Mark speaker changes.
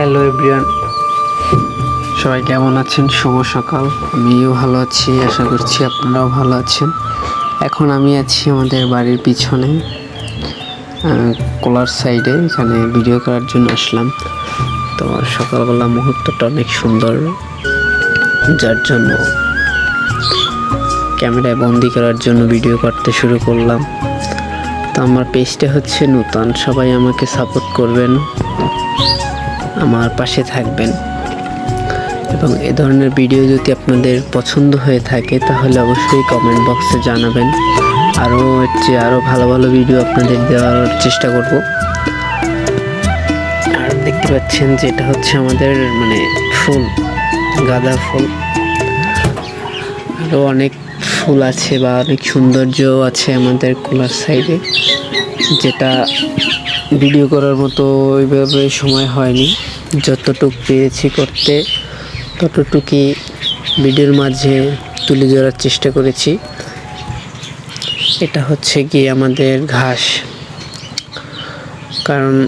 Speaker 1: Hello everyone সবাই কেমন আছেন? শুভ সকাল। আমিও ভালো আছি, আশা করছি আপনারাও ভালো আছেন। এখন আমি আছি আমাদের বাড়ির পিছনে কোলার সাইডে। এখানে ভিডিও করার জন্য আসলাম। তো সকালবেলা মুহূর্তটা অনেক সুন্দর। যার জন্য ক্যামেরায় বন্দি করার জন্য ভিডিও করতে শুরু করলাম। তো আমার পেজটা হচ্ছে নূতন। সবাই আমাকে সাপোর্ট করবেন। আমার পাশে থাকবেন। এবং এ ধরনের ভিডিও যদি আপনাদের পছন্দ হয়ে থাকে, তাহলে অবশ্যই কমেন্ট বক্সে জানাবেন। আরও হচ্ছে আরও ভালো ভালো ভিডিও আপনাদের দেওয়ার চেষ্টা করব। আর দেখতে পাচ্ছেন যে এটা হচ্ছে আমাদের মানে ফুল, গাঁদা ফুল। আরও অনেক ফুল আছে বা অনেক সৌন্দর্যও আছে আমাদের কোলার সাইডে যেটা ভিডিও করার মতো ওইভাবে সময় হয়নি। যতটুক পেয়েছি করতে, ততটুকুই ভিডিওর মাঝে তুলে ধরার চেষ্টা করেছি। এটা হচ্ছে কি আমাদের ঘাস। কারণ